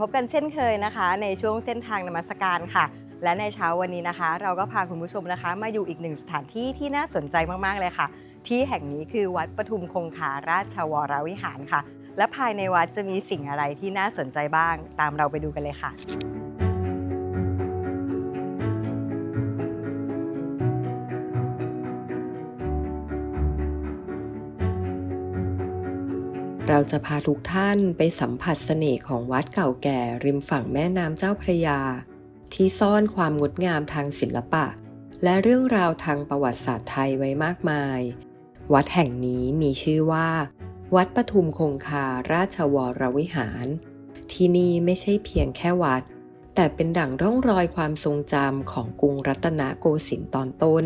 พบกันเช่นเคยนะคะ ในช่วงเส้นทางนมัสการค่ะ และในเช้าวันนี้นะคะ เราก็พาคุณผู้ชมนะคะ มาอยู่อีกหนึ่งสถานที่ที่น่าสนใจมากๆเลยค่ะ ที่แห่งนี้คือวัดปทุมคงคาราชวรวิหารค่ะ และภายในวัดจะมีสิ่งอะไรที่น่าสนใจบ้าง ตามเราไปดูกันเลยค่ะ เราจะพาทุกท่านไปสัมผัสเสน่ห์ของวัดเก่าแก่ริมฝั่งแม่น้ำเจ้าพระยา ที่ซ่อนความงดงามทางศิลปะ และเรื่องราวทางประวัติศาสตร์ไทยไว้มากมาย วัดแห่งนี้มีชื่อว่า วัดปทุมคงคาราชวรวิหาร ที่นี่ไม่ใช่เพียงแค่วัด แต่เป็นดั่งร่องรอยความทรงจำของกรุงรัตนโกสินทร์ตอนต้น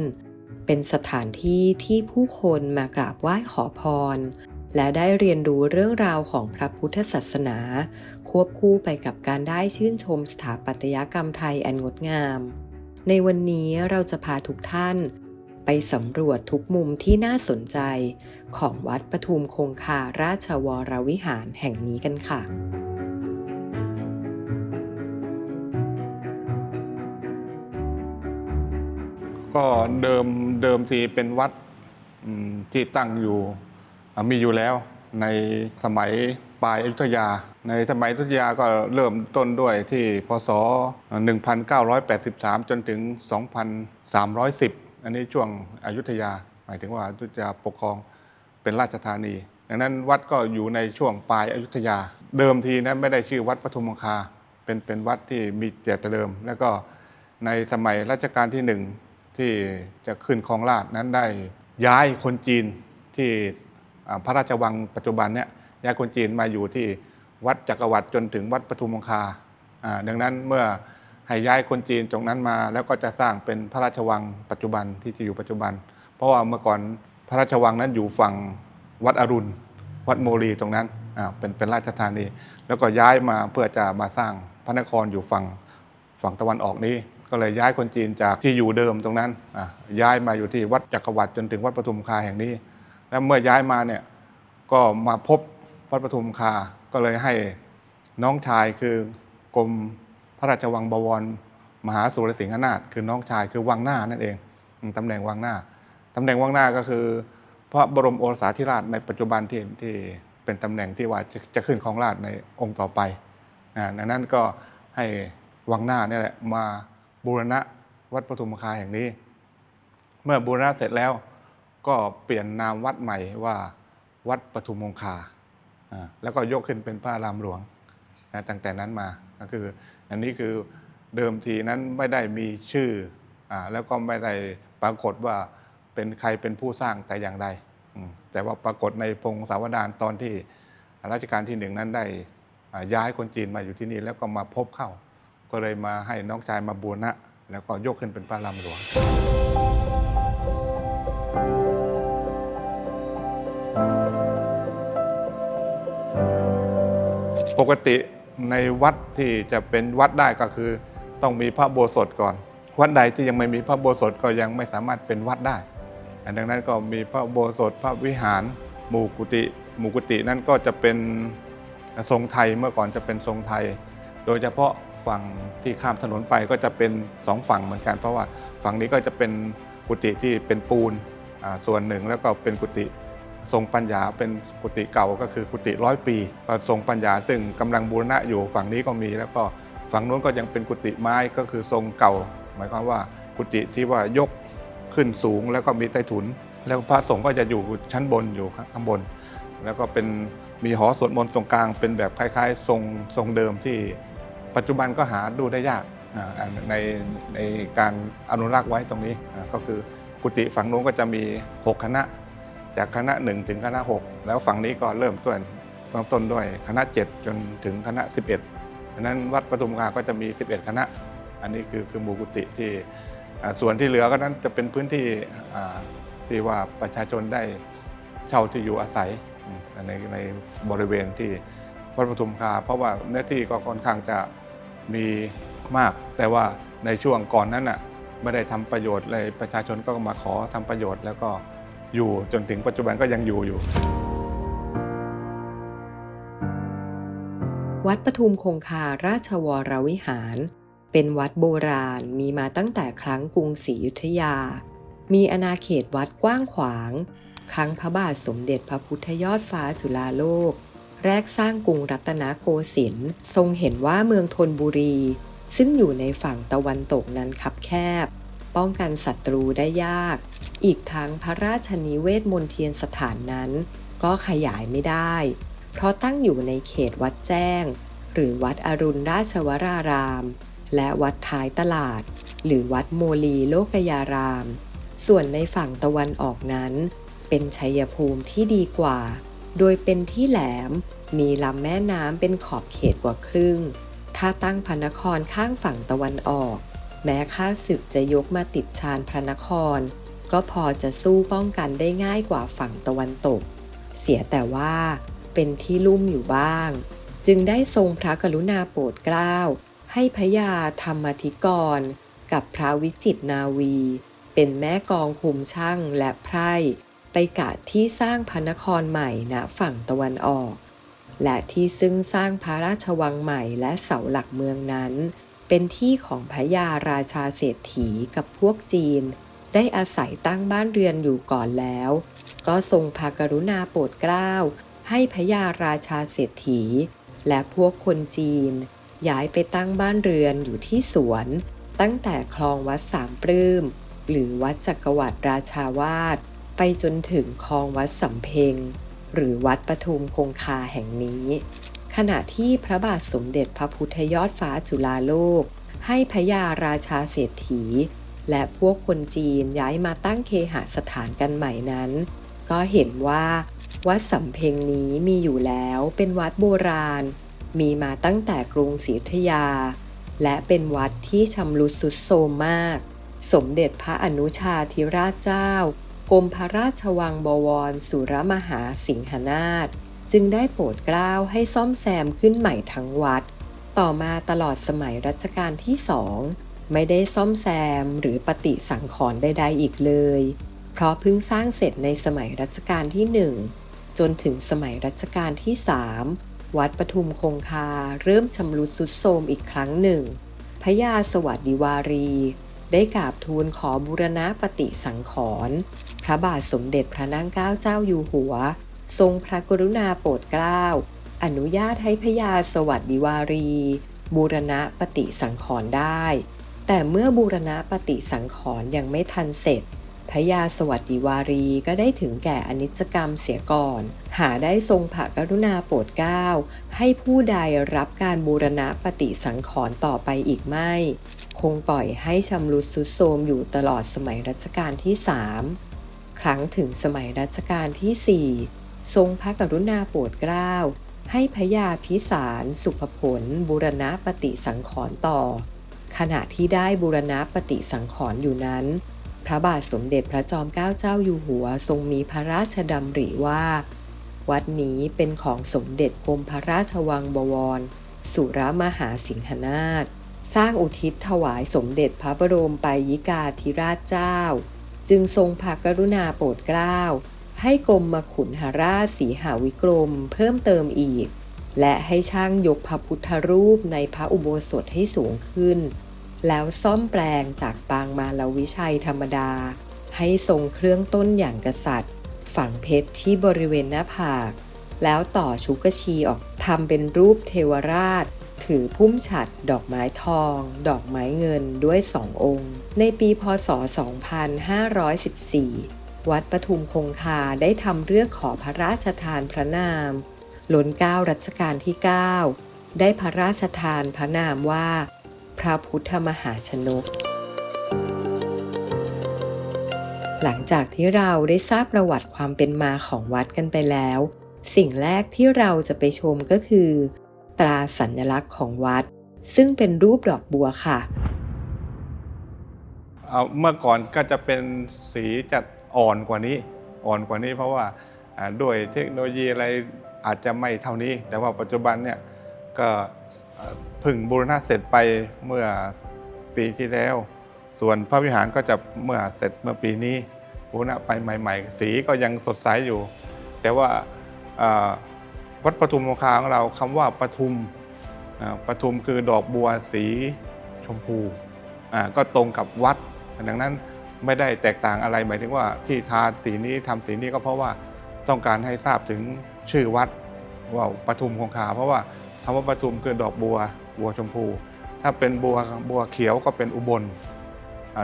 เป็นสถานที่ที่ผู้คนมากราบไหว้ขอพร และได้เรียนรู้เรื่องราวของพระพุทธศาสนา ควบคู่ไปกับการได้ชื่นชมสถาปัตยกรรมไทยอันงดงาม ในวันนี้เราจะพาทุกท่าน ไปสำรวจทุกมุมที่น่าสนใจ ของวัดปทุมคงคาราชวรวิหารแห่งนี้กันค่ะก็เดิมเดิมทีเป็นวัดที่ตั้งอยู่ มีอยู่แล้วในสมัยปลายอยุธยา ในสมัยอยุธยาก็เริ่มต้นด้วยที่พศ 1983 จนถึง 2310 อันนี้ช่วงอยุธยา หมายถึงว่าอยุธยาปกครองเป็นราชธานี ดังนั้นวัดก็อยู่ในช่วงปลายอยุธยา เดิมทีนั้นไม่ได้ชื่อวัดปทุมคาเป็นเป็นวัดที่มีเจตเดิม แล้วก็ในสมัยรัชกาลที่หนึ่งที่จะขึ้นครองราชนั้นได้ย้ายคนจีนที่ พระราชวังปัจจุบันเนี่ยย้ายคนจีนมาอยู่ที่วัดจักรวรรดิจนถึงวัดปทุมคงคาดังนั้นเมื่อให้ย้ายคนจีนตรงนั้นมา แล้วก็จะสร้างเป็นพระราชวังปัจจุบันที่จะอยู่ปัจจุบัน เพราะว่าเมื่อก่อนพระราชวังนั้นอยู่ฝั่งวัดอรุณ วัดโมรีตรงนั้นเป็นเป็นราชธานี แล้วก็ย้ายมาเพื่อจะมาสร้างพระนครอยู่ฝั่งฝั่งตะวันออกนี้ ก็เลยย้ายคนจีนจากที่อยู่เดิมตรงนั้นย้ายมาอยู่ที่วัดจักรวรรดิจนถึงวัดปทุมคาแห่งนี้ แล้วเมื่อย้ายมาเนี่ยก็มาพบวัดปทุมคา ก็เลยให้น้องชายคือกรมพระราชวังบวร มหาสุรสิงหนาถคือน้องชายคือวังหน้านั่นเองตำแหน่งวังหน้าตำแหน่งวังหน้าก็คือ พระบรมโอรสาธิราชในปัจจุบันที่ที่เป็นตำแหน่งที่ว่าจะจะขึ้นของราชในองค์ต่อไปอ่าดังนั้นก็ให้วังหน้านี่แหละมาบูรณะวัดปทุมคาแห่งนี้ เมื่อบูรณะเสร็จแล้ว ก็เปลี่ยนนามวัดใหม่ว่าวัดปทุมคงคา แล้วก็ยกขึ้นเป็นพระอารามหลวงนะตั้งแต่นั้นมาก็คือ อันนี้คือเดิมทีนั้นไม่ได้มีชื่ออแล้วก็ไม่ได้ปรากฏว่าเป็นใครเป็นผู้สร้างแต่อย่างใดแต่ว่าปรากฏในพงศาวดารตอนที่รัชกาลที่หนึ่งนั้นได้ย้ายคนจีนมาอยู่ที่นี่แล้วก็มาพบเข้า ก็เลยมาให้น้องชายมาบูรณะ แล้วก็ยกขึ้นเป็นพระรามหลวง ปกติในวัดที่จะเป็นวัดได้ก็คือ ต้องมีพระโบสถก่อน วัดใดที่ยังไม่มีพระโบสถก็ยังไม่สามารถเป็นวัดได้ดังนั้นก็มีพระโบสถพระวิหารหมู่กุฏิหมู่กุฏินั้นก็จะเป็นทรงไทยเมื่อก่อนจะเป็นทรงไทย โดยเฉพาะฝั่งที่ข้ามถนนไปก็จะเป็นสองฝั่งเหมือนกัน เพราะว่าฝั่งนี้ก็จะเป็นกุฏิที่เป็นปูนส่วนหนึ่งแล้วก็เป็นกุฏิ ทรงปัญญาเป็นกุฏิเก่าก็คือกุฏิร้อยปีทรงปัญญาซึ่งกำลังบูรณะอยู่ฝั่งนี้ก็มี แล้วก็ฝั่งนู้นก็ยังเป็นกุฏิไม้ก็คือทรงเก่า หมายความว่ากุฏิที่ว่ายกขึ้นสูงแล้วก็มีใต้ถุน แล้วพระสงฆ์ก็จะอยู่ชั้นบนอยู่ข้างบน แล้วก็เป็นมีหอสวดมนต์ตรงกลางเป็นแบบคล้ายๆ ทรงทรงเดิมที่ปัจจุบันก็หาดูได้ยากในในการอนุรักษ์ไว้ตรงนี้ก็คือกุฏิฝั่งโน้นก็จะมี 6 คณะ จากคณะ 1 ถึงคณะ 6 แล้วฝั่งนี้ก็เริ่มต้นเริ่มต้นด้วยคณะ 7 จนถึงคณะ 11ดังนั้นวัดปทุมคาก็จะมี 11 คณะ อันนี้คือคือหมู่กุฏิที่ส่วนที่เหลือก็นั้นจะเป็นพื้นที่ที่ว่าประชาชนได้เช่าที่อยู่อาศัยในในบริเวณที่วัดปทุมคา เพราะว่าเนื้อที่ก็ค่อนข้างจะมีมาก แต่ว่าในช่วงก่อนนั้นน่ะไม่ได้ทำประโยชน์เลยประชาชนก็มาขอทำประโยชน์แล้วก็ อยู่จนถึงปัจจุบันก็ยังอยู่อยู่ วัดปทุมคงคาราชวรวิหาร เป็นวัดโบราณมีมาตั้งแต่ครั้งกรุงศรีอยุธยา มีอาณาเขตวัดกว้างขวาง ครั้งพระบาทสมเด็จพระพุทธยอดฟ้าจุฬาโลก แรกสร้างกรุงรัตนโกสินทร์ทรงเห็นว่าเมืองธนบุรี ซึ่งอยู่ในฝั่งตะวันตกนั้นคับแคบ ป้องกันศัตรูได้ยาก อีกทั้งพระราชนิเวศมนเทียนสถานนั้น ก็ขยายไม่ได้ เพราะตั้งอยู่ในเขตวัดแจ้ง หรือวัดอรุณราชวราราม และวัดท้ายตลาด หรือวัดโมลีโลกยาราม ส่วนในฝั่งตะวันออกนั้น เป็นชัยภูมิที่ดีกว่า โดยเป็นที่แหลมมีลำแม่น้ำเป็นขอบเขตกว่าครึ่ง ถ้าตั้งพระนครข้างฝั่งตะวันออก แม้ข้าศึกจะยกมาติดชานพระนคร ก็พอจะสู้ป้องกันได้ง่ายกว่าฝั่งตะวันตก เสียแต่ว่าเป็นที่ลุ่มอยู่บ้าง จึงได้ทรงพระกรุณาโปรดเกล้า ให้พระยาธรรมธิกร กับพระวิจิตรนาวี เป็นแม่กองคุมช่างและไพร่ ไปกะที่สร้างพระนครใหม่ณฝั่งตะวันออก และที่ซึ่งสร้างพระราชวังใหม่และเสาหลักเมืองนั้น เป็นที่ของพระยาราชาเศรษฐีกับพวกจีน ได้อาศัยตั้งบ้านเรือนอยู่ก่อนแล้ว ก็ทรงพระกรุณาโปรดเกล้า ให้พระยาราชาเศรษฐี และพวกคนจีน ย้ายไปตั้งบ้านเรือนอยู่ที่สวน ตั้งแต่คลองวัดสามปลื้ม หรือวัดจักรวรรดิราชาวาสไปจนถึงคลองวัดสำเพ็ง หรือวัดปทุมคงคาแห่งนี้ ขณะที่พระบาทสมเด็จพระพุทธยอดฟ้าจุฬาโลก ให้พระยาราชาเศรษฐี และพวกคนจีนย้ายมาตั้งเคหสถานกันใหม่นั้น ก็เห็นว่าวัดสำเพ็งนี้มีอยู่แล้วเป็นวัดโบราณ มีมาตั้งแต่กรุงศรีอยุธยา และเป็นวัดที่ชำรุดสุดโทรมมาก สมเด็จพระอนุชาธิราชเจ้ากรมพระราชวังบวรสุรมหาสิงหนาถจึงได้โปรดเกล้าให้ซ่อมแซมขึ้นใหม่ทั้งวัด ต่อมาตลอดสมัยรัชกาลที่สอง ไม่ได้ซ่อมแซมหรือปฏิสังขรณ์ใดๆอีกเลย เพราะเพิ่งสร้างเสร็จในสมัยรัชกาลที่หนึ่งจนถึงสมัยรัชกาลที่สามวัดปทุมคงคาเริ่มชำรุดสุดโทรมอีกครั้งหนึ่ง พระยาสวัสดิวารี ได้กราบทูลขอบูรณะปฏิสังขรณ์พระบาทสมเด็จพระนางเกล้าเจ้าอยู่หัว ทรงพระกรุณาโปรดเกล้า อนุญาตให้พระยาสวัสดิวารี บูรณะปฏิสังขรณ์ได้ แต่เมื่อบูรณะปฏิสังขรณ์ยังไม่ทันเสร็จ พระยาสวัสดิวารีก็ได้ถึงแก่อนิจกรรมเสียก่อน หาได้ทรงพระกรุณาโปรดเกล้าให้ผู้ใดรับการบูรณะปฏิสังขรณ์ต่อไปอีกไม่ คงปล่อยให้ชำรุดสุดโทรมอยู่ตลอดสมัยรัชกาลที่สามครั้งถึงสมัยรัชกาลที่สี่ทรงพระกรุณาโปรดเกล้าให้พระยาพิสารสุภผลบูรณะปฏิสังขรณ์ต่อ ขณะที่ได้บูรณะปฏิสังขรณ์อยู่นั้น พระบาทสมเด็จพระจอมเกล้าเจ้าอยู่หัวทรงมีพระราชดำริว่า วัดนี้เป็นของสมเด็จกรมพระราชวังบวร สุรมหาสิงหนาถสร้างอุทิศถวายสมเด็จพระบรมไปยิกาธิราชเจ้า จึงทรงพระกรุณาโปรดเกล้า ให้กรมมขุนหราชสีหาวิกรมเพิ่มเติมอีก และให้ช่างยกพระพุทธรูปในพระอุโบสถให้สูงขึ้น แล้วซ่อมแปลงจากปางมาลวิชัยธรรมดา ให้ทรงเครื่องต้นอย่างกษัตริย์ ฝังเพชรที่บริเวณหน้าผาก แล้วต่อชุกชีออกทำเป็นรูปเทวราช ถือพุ่มฉัดดอกไม้ทอง ดอกไม้เงินด้วยสององค์ ในปีพศ 2514 วัดปทุมคงคาได้ทำเรื่องขอพระราชทานพระนามล้นเก้ารัชกาลที่ 9 ได้พระราชทานพระนามว่า พระพุทธมหาชนก หลังจากที่เราได้ทราบประวัติความเป็นมาของวัดกันไปแล้ว สิ่งแรกที่เราจะไปชมก็คือ ตราสัญลักษณ์ของวัด ซึ่งเป็นรูปดอกบัวค่ะเอาเมื่อก่อนก็จะเป็นสีจะอ่อนกว่านี้ อ่อนกว่านี้เพราะว่าด้วยเทคโนโลยีอะไรอาจจะไม่เท่านี้ แต่ว่าปัจจุบันเนี่ยก็ พึ่งบูรณะเสร็จไปเมื่อปีที่แล้ว ส่วนพระวิหารก็จะเมื่อเสร็จเมื่อปีนี้บูรณะไปใหม่ ๆ สีก็ยังสดใสอยู่ แต่ว่าวัดปทุมคงคาของเราคำว่าปทุมปทุมคือดอกบัวสีชมพูก็ตรงกับวัด ดังนั้นไม่ได้แตกต่างอะไรหมายถึงว่าที่ทาสีนี้ทำสีนี้ก็เพราะว่าต้องการให้ทราบถึงชื่อวัดว่าปทุมคงคา เพราะว่าคำว่าปทุมคือดอกบัว บัวชมพู ถ้าเป็นบัวบัวเขียวก็เป็นอุบล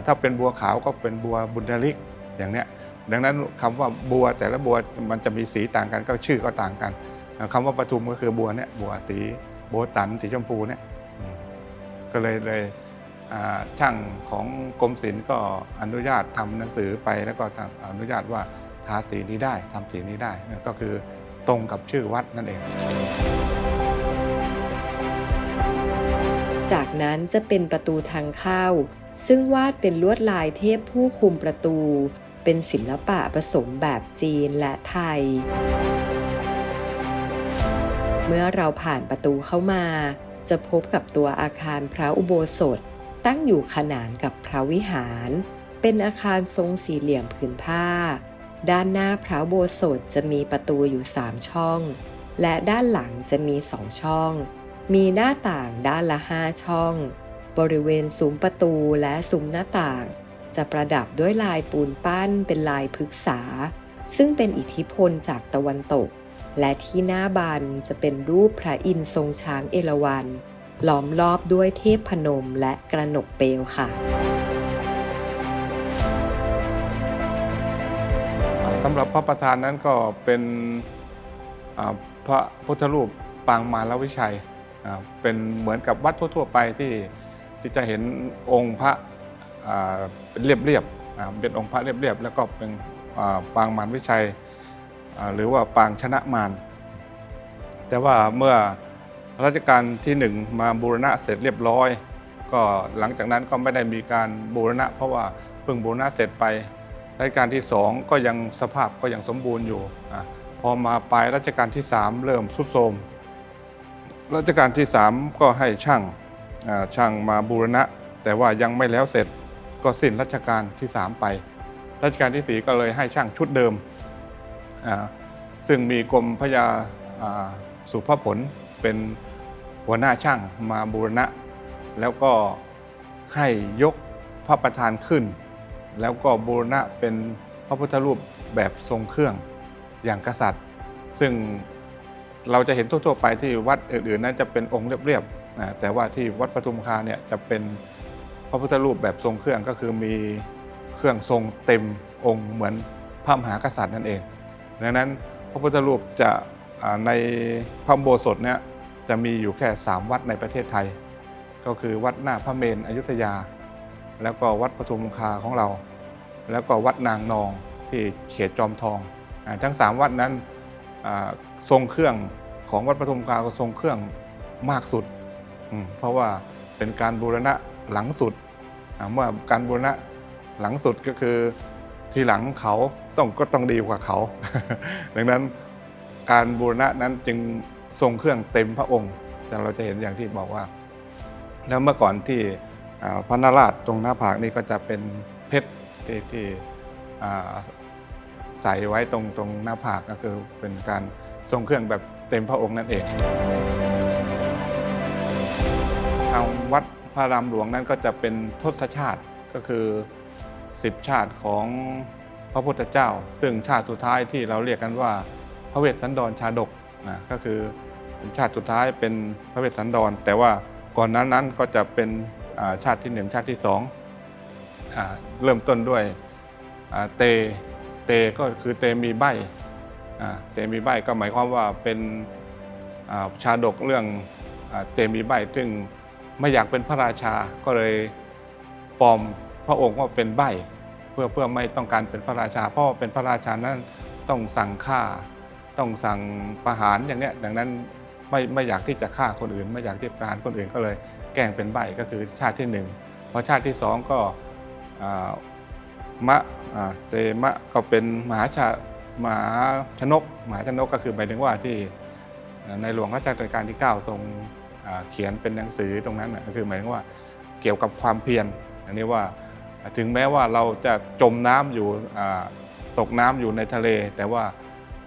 ถ้าเป็นบัวขาวก็เป็นบัวบุญดลิกอย่างเนี้ยดังนั้นคำว่าบัวแต่ละบัวมันจะมีสีต่างกันก็ชื่อก็ต่างกันอ่าคำว่าปทุมก็คือบัวเนี่ยบัวสีโบวตันสีชมพูเนี่ยก็เลยเลยช่างของกรมศิลป์ก็อนุญาตทำหนังสือไปแล้วก็อนุญาตว่าทาสีนี้ได้ทำสีนี้ได้ก็คือตรงกับชื่อวัดนั่นเอง จากนั้นจะเป็นประตูทางเข้า ซึ่งวาดเป็นลวดลายเทพผู้คุมประตู เป็นศิลปะผสมแบบจีนและไทย เมื่อเราผ่านประตูเข้ามา จะพบกับตัวอาคารพระอุโบสถ ตั้งอยู่ขนานกับพระวิหาร เป็นอาคารทรงสี่เหลี่ยมผืนผ้า ด้านหน้าพระอุโบสถจะมีประตูอยู่สามช่อง และด้านหลังจะมีสองช่อง มีหน้าต่างด้านละห้าช่อง บริเวณซุ้มประตูและซุ้มหน้าต่าง จะประดับด้วยลายปูนปั้นเป็นลายพฤกษา ซึ่งเป็นอิทธิพลจากตะวันตก และที่หน้าบานจะเป็นรูปพระอินทร์ทรงช้างเอราวัณล้อมรอบด้วยเทพพนมและกระหนกเปลวค่ะสำหรับพระประธานนั้นก็เป็นพระพุทธรูปปางมารวิชัย เป็นเหมือนกับวัดทั่ว ๆ ไปที่ที่จะเห็นองค์พระเป็นเรียบๆเป็นองค์พระเรียบๆแล้วก็เป็นปางมารวิชัยหรือว่าปางชนะมารแต่ว่าเมื่อรัชกาลที่หนึ่งมาบูรณะเสร็จเรียบร้อย ก็หลังจากนั้นก็ไม่ได้มีการบูรณะ เพราะว่าเพิ่งบูรณะเสร็จไปรัชกาลที่สองก็ยังสภาพก็ยังสมบูรณ์อยู่ พอมาปลายรัชกาลที่สามเริ่มสุดโทรม รัชกาลที่สามก็ให้ช่างช่างมาบูรณะ แต่ว่ายังไม่แล้วเสร็จก็สิ้นรัชกาลที่สามไป รัชกาลที่สี่ก็เลยให้ช่างชุดเดิม ซึ่งมีกรมพระยาอ่าสุภผลเป็นหัวหน้าช่างมาบูรณะ แล้วก็ให้ยกพระประธานขึ้น แล้วก็บูรณะเป็นพระพุทธรูปแบบทรงเครื่องอย่างกษัตริย์ ซึ่ง เราจะเห็นทั่วๆไปที่วัดอื่นๆนั้นจะเป็นองค์เรียบๆแต่ว่าที่วัดปทุมคาเนี่ยจะเป็นพระพุทธรูปแบบทรงเครื่องก็คือมีเครื่องทรงเต็มองค์เหมือนพระมหากษัตริย์นั่นเอง ดังนั้นพระพุทธรูปจะในพระโบสถเนี่ยจะมีอยู่แค่ 3 วัดในประเทศไทย ก็คือวัดหน้าพระเมนอยุธยา แล้วก็วัดปทุมคาของเรา แล้วก็วัดนางนองที่เขตจอมทองทั้ง 3 วัดนั้น ทรงเครื่องของวัดปทุมคาก็ทรงเครื่องมากสุด เพราะว่าเป็นการบูรณะหลังสุด เมื่อการบูรณะหลังสุดก็คือทีหลังเขาต้องก็ต้องดีกว่าเขา ดังนั้นการบูรณะนั้นจึงทรงเครื่องเต็มพระองค์ แต่เราจะเห็นอย่างที่บอกว่า แล้วเมื่อก่อนที่พระนราชตรงหน้าผากนี่ก็จะเป็นเพชรที่ใส่ไว้ตรงตรงหน้าผากก็คือเป็นการ ทรงเครื่องแบบเต็มพระองค์นั่นเองทางวัดพระรามหลวงนั้นก็จะเป็นทศชาติก็คือ10ชาติของพระพุทธเจ้า ซึ่งชาติสุดท้ายที่เราเรียกกันว่า พระเวสสันดรชาดกนะก็คือชาติสุดท้ายเป็นพระเวสสันดร แต่ว่าก่อนนั้นนั้นก็จะเป็นชาติที่หนึ่งชาติที่สองอเริ่มต้นด้วยเตเตก็คือเตมีใบ เตมีใบก็หมายความว่าเป็นชาดกเรื่องเตมีใบซึ่งไม่อยากเป็นพระราชาก็เลยปลอมพระองค์ว่าเป็นใบเพื่อเพื่อไม่ต้องการเป็นพระราชา เพราะเป็นพระราชานั้นต้องสั่งฆ่า ต้องสั่งประหารอย่างเนี้ยดังนั้นไม่ไม่อยากที่จะฆ่าคนอื่น ไม่อยากที่ประหารคนอื่นก็เลยแกล้งเป็นใบก็คือชาติที่หนึ่งพอชาติที่สองก็มะเตมะก็เป็นมหาชา หมาชนก หมาชนกก็คือหมายถึงว่าที่ในหลวงรัชกาลที่ 9 ทรงเขียนเป็นหนังสือตรงนั้นน่ะก็คือหมายถึงว่าเกี่ยวกับความเพียรอันนี้ว่าถึงแม้ว่าเราจะจมน้ำอยู่ตกน้ำอยู่ในทะเล แต่ว่า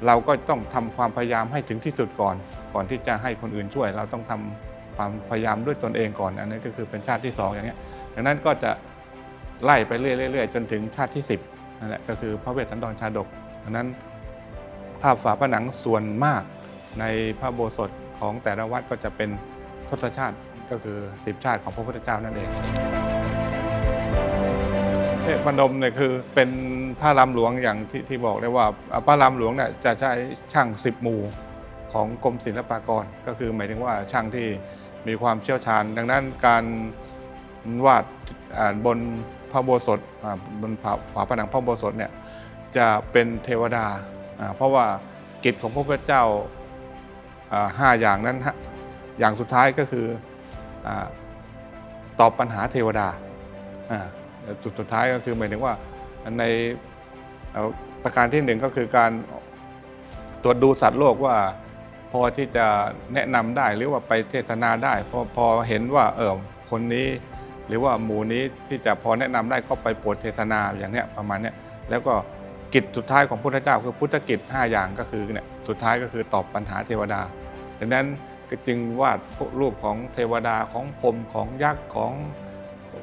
เราก็ต้องทำความพยายามให้ถึงที่สุดก่อน ก่อนที่จะให้คนอื่นช่วย เราต้องทำความพยายามด้วยตนเองก่อน อันนี้ก็คือเป็นชาติที่สองอย่างเงี้ยดังนั้นก็จะไล่ไปเรื่อยๆจนถึงชาติที่ 10นั่นแหละก็คือพระเวสสันดรชาดก ดังนั้นภาพฝาผนังส่วนมากในพระโบสถของแต่ละวัดก็จะเป็นทศชาติก็คือสิบชาติของพระพุทธเจ้านั่นเอง เทพนมเนี่ยคือเป็นพระรามหลวงอย่างที่ที่บอกได้ว่าพระรามหลวงเนี่ยจะใช้ช่างสิบหมู่ของกรมศิลปากร ก็คือหมายถึงว่าช่างที่มีความเชี่ยวชาญ ดังนั้นการวาดบนพระโบสถบนฝาฝาผนังพระโบสถเนี่ย จะเป็นเทวดา เพราะว่ากิจของพระพุทธเจ้าห้าอย่างนั้นฮะอย่างสุดท้ายก็คืออตอบปัญหาเทวดาจุดสุดท้ายก็คือหมายถึงว่าในประการที่หนึ่งก็คือการตรวจดูสัตว์โลกว่าพอที่จะแนะนำได้หรือว่าไปเทศนาได้พอพอเห็นว่าเออคนนี้ หรือว่าหมู่นี้ที่จะพอแนะนำได้ก็ไปโปรดเทศนาอย่างเนี้ยประมาณเนี้ยแล้วก็ กิจสุดท้ายของพุทธเจ้าคือพุทธกิจ 5 อย่างก็คือเนี่ยสุดท้ายก็คือตอบปัญหาเทวดาดังนั้นก็จึงวาดรูปของเทวดาของพรมของยักษ์ของ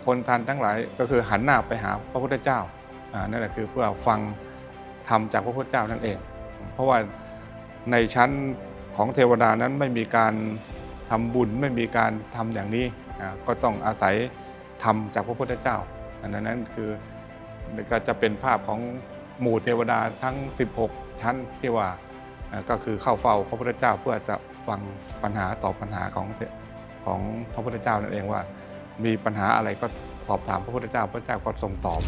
คนทันทั้งหลายก็คือหันหน้าไปหาพระพุทธเจ้านั่นแหละคือเพื่อฟังธรรมจากพระพุทธเจ้านั่นเอง เพราะว่าในชั้นของเทวดานั้นไม่มีการทำบุญไม่มีการทำอย่างนี้ก็ต้องอาศัยธรรมจากพระพุทธเจ้าอันนั้นคือก็จะเป็นภาพของ หมู่เทวดาทั้ง 16 ชั้นที่ว่าก็คือเข้าเฝ้าพระพุทธเจ้าเพื่อจะฟังปัญหาตอบปัญหาของของพระพุทธเจ้านั่นเองว่า มีปัญหาอะไรก็สอบถามพระพุทธเจ้า พระเจ้าก็ทรงตอบ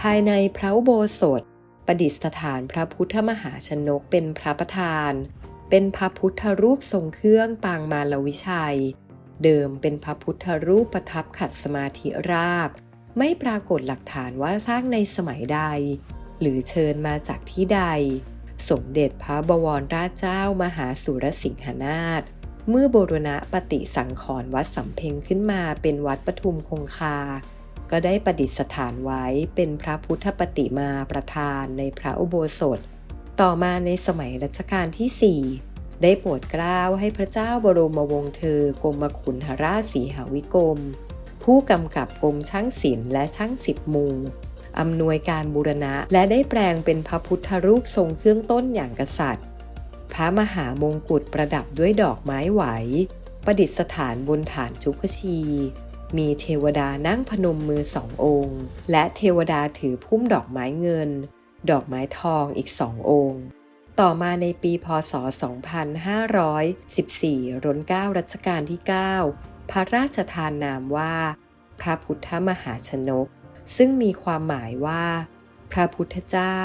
ภายในพระอุโบสถประดิษฐานพระพุทธมหาชนกเป็นพระประธาน เป็นพระพุทธรูปทรงเครื่องปางมาลวิชัย เดิมเป็นพระพุทธรูปประทับขัดสมาธิราบ ไม่ปรากฏหลักฐานว่าสร้างในสมัยใด หรือเชิญมาจากที่ใด สมเด็จพระบวรราชเจ้ามหาสุรสิงหนาถเมื่อบรณะปฏิสังขรณ์วัดสำเพ็งขึ้นมาเป็นวัดปทุมคงคา ก็ได้ประดิษฐานไว้เป็นพระพุทธปฏิมาประธานในพระอุโบสถ ต่อมาในสมัยรัชกาลที่ 4 ได้โปรดเกล้าให้พระเจ้าบรมวงศ์เธอกรมขุนหราชสีหาวิกรม ผู้กำกับกรมช่างศิลป์และช่างสิบมูอำนวยการบูรณะและได้แปลงเป็นพระพุทธรูปทรงเครื่องต้นอย่างกษัตริย์ พระมหามงกุฎประดับด้วยดอกไม้ไหว ประดิษฐานบนฐานจุกชี มีเทวดานั่งพนมมือสององค์ และเทวดาถือพุ่มดอกไม้เงิน ดอกไม้ทองอีกสององค์ ต่อมาในปีพศ 2514ร้นเก้ารัชกาลที่ 9 พระราชทานนามว่า พระพุทธมหาชนก ซึ่งมีความหมายว่า พระพุทธเจ้า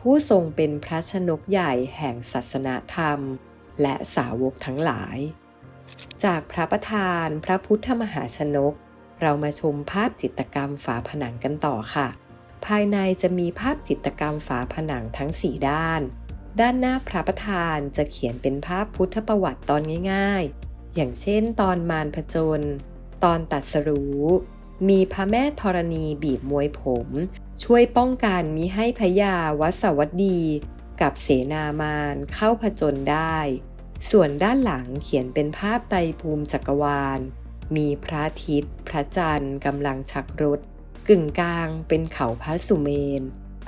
ผู้ทรงเป็นพระชนกใหญ่แห่งศาสนาธรรม และสาวกทั้งหลาย จากพระประธานพระพุทธมหาชนก เรามาชมภาพจิตรกรรมฝาผนังกันต่อค่ะ ภายในจะมีภาพจิตรกรรมฝาผนังทั้ง 4 ด้าน ด้านหน้าพระประธานจะเขียนเป็นภาพพุทธประวัติตอนง่ายๆ อย่างเช่นตอนมารผจญ ตอนตัดสรู้ มีพระแม่ธรณีบีบมวยผม ช่วยป้องกันมิให้พญาวัสวัสดี กับเสนามารเข้าผจญได้ ส่วนด้านหลังเขียนเป็นภาพไตรภูมิจักรวาล มีพระอาทิตย์ พระจันทร์กำลังชักรถ กึ่งกลางเป็นเขาพระสุเมน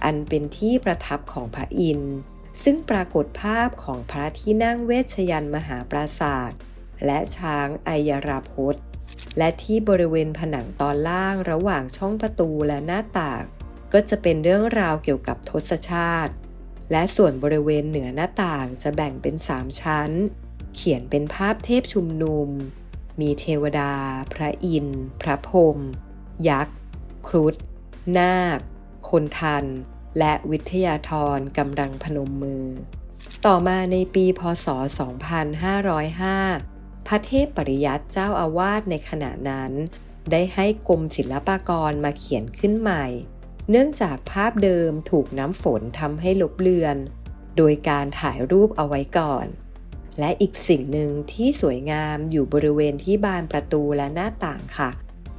อันเป็นที่ประทับของพระอินทร์ ซึ่งปรากฏภาพของพระที่นั่งเวชยันมหาปราศาสตร์และช้างไอยราพจน์และที่บริเวณผนังตอนล่างระหว่างช่องประตูและหน้าต่าง ก็จะเป็นเรื่องราวเกี่ยวกับทศชาติ และส่วนบริเวณเหนือหน้าต่างจะแบ่งเป็นสามชั้น เขียนเป็นภาพเทพชุมนุม มีเทวดา พระอินทร์ พระพรหมยักษ์ ครุฑ นาค คนทัน และวิทยาธรกำลังพนมมือ ต่อมาในปีพศ 2505 พระเทพปริยัติเจ้าอาวาสในขณะนั้น ได้ให้กรมศิลปากรมาเขียนขึ้นใหม่ เนื่องจากภาพเดิมถูกน้ำฝนทำให้ลบเลือน โดยการถ่ายรูปเอาไว้ก่อน และอีกสิ่งหนึ่งที่สวยงามอยู่บริเวณที่บานประตูและหน้าต่างค่ะ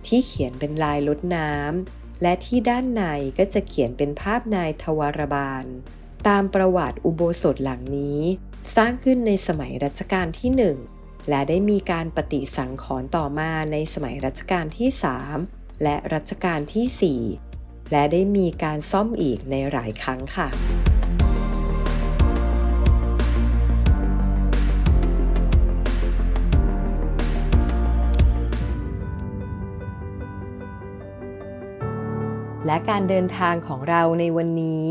ที่เขียนเป็นลายลดน้ำ และที่ด้านในก็จะเขียนเป็นภาพนายทวารบาล ตามประวัติอุโบสถหลังนี้ สร้างขึ้นในสมัยรัชกาลที่หนึ่งและได้มีการปฏิสังขรณ์ต่อมาในสมัยรัชกาลที่ 3 และรัชกาลที่ 4 และได้มีการซ่อมอีกในหลายครั้งค่ะ และการเดินทางของเราในวันนี้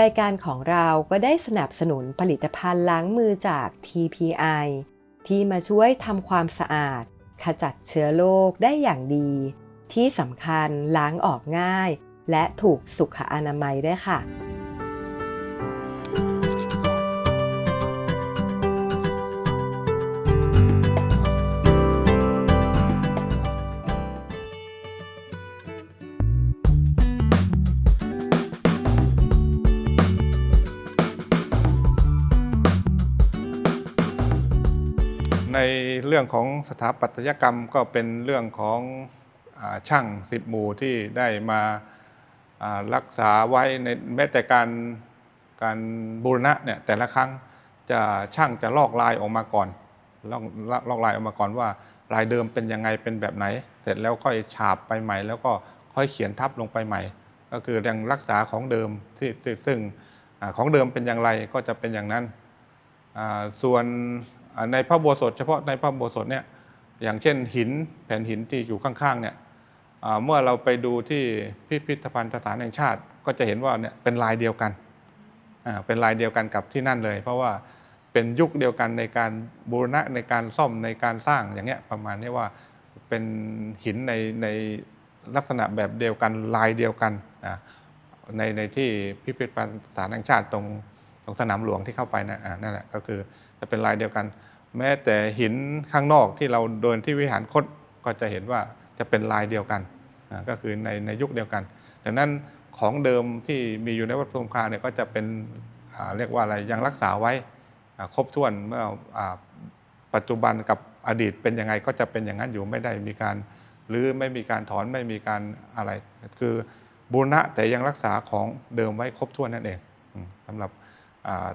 รายการของเราก็ได้สนับสนุนผลิตภัณฑ์ล้างมือจาก TPI ที่มาช่วยทำความสะอาด ขจัดเชื้อโรคได้อย่างดี ที่สำคัญล้างออกง่าย และถูกสุขอนามัยด้วยค่ะ เรื่องของสถาปัตยกรรมก็เป็นเรื่องของอช่างสิบหมู่ที่ได้มารักษาไว้ในแม้แต่การการบูรณะเนี่ยแต่ละครั้งจะช่างจะลอกลายออกมาก่อนลอกลอกลอกลายออกมาก่อนว่าลายเดิมเป็นยังไงเป็นแบบไหน เสร็จแล้วค่อยฉาบไปใหม่ แล้วก็ค่อยเขียนทับลงไปใหม่ ก็คือยังรักษาของเดิมที่ซึ่งของเดิมเป็นอย่างไรก็จะเป็นอย่างนั้นส่วน ในพระโบสถเฉพาะในพระโบสถเนี่ยอย่างเช่นหินแผ่นหินที่อยู่ข้างๆเนี่ยเมื่อเราไปดูที่พิพิธภัณฑ์สถานแห่งชาติ ก็จะเห็นว่าเนี่ยเป็นลายเดียวกันเป็นลายเดียวกันกับที่นั่นเลย เพราะว่าเป็นยุคเดียวกันในการบูรณะในการซ่อมในการสร้างอย่างเงี้ยประมาณนี้ว่าเป็นหินในในลักษณะแบบเดียวกันลายเดียวกันในในที่พิพิธภัณฑ์สถานแห่งชาติตรง ตรงสนามหลวงที่เข้าไปนะนั่นแหละก็คือจะเป็นลายเดียวกัน แม้แต่หินข้างนอกที่เราเดินที่วิหารคดก็จะเห็นว่าจะเป็นลายเดียวกันก็คือในในยุคเดียวกันดังนั้นของเดิมที่มีอยู่ในวัดพระธมคาเนี่ยก็จะเป็นเรียกว่าอะไรยังรักษาไว้ครบถ้วนเมื่ออาปัจจุบันกับอดีตเป็นยังไงก็จะเป็นอย่างนั้นอยู่ไม่ได้มีการหรือไม่มีการถอนไม่มีการอะไร คือบูรณะแต่ยังรักษาของเดิมไว้ครบถ้วนนั่นเองสำหรับ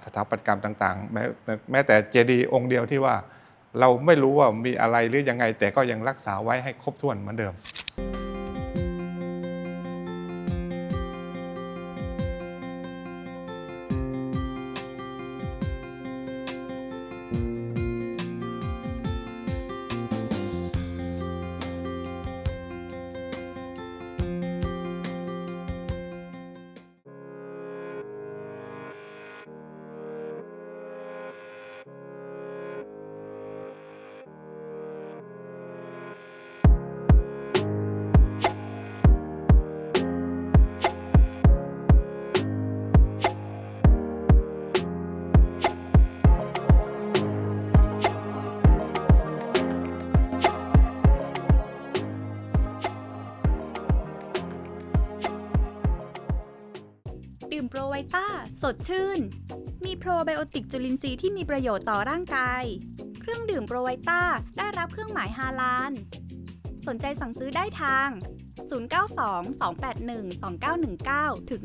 สถาปัตยกรรมต่างๆ แม้แม้แต่เจดีย์องค์เดียวที่ว่า เราไม่รู้ว่ามีอะไรหรือยังไง แต่ก็ยังรักษาไว้ให้ครบถ้วนเหมือนเดิม ไวต้า สดชื่น มีโปรไบโอติกจุลินทรีย์ที่มีประโยชน์ต่อร่างกาย เครื่องดื่มโปรไวต้าได้รับเครื่องหมายฮาลาน สนใจสั่งซื้อได้ทาง 092-281-2919 ถึง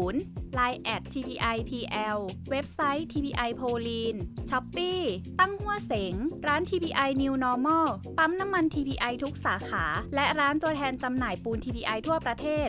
20 Line at tpipl เว็บไซต์ tpi p o l i n Shopee ตั้งหัวเสง ร้าน tpi new normal ปั๊มน้ำมัน tpi ทุกสาขา และร้านตัวแทนจำหน่ายปูน tpi ทั่วประเทศ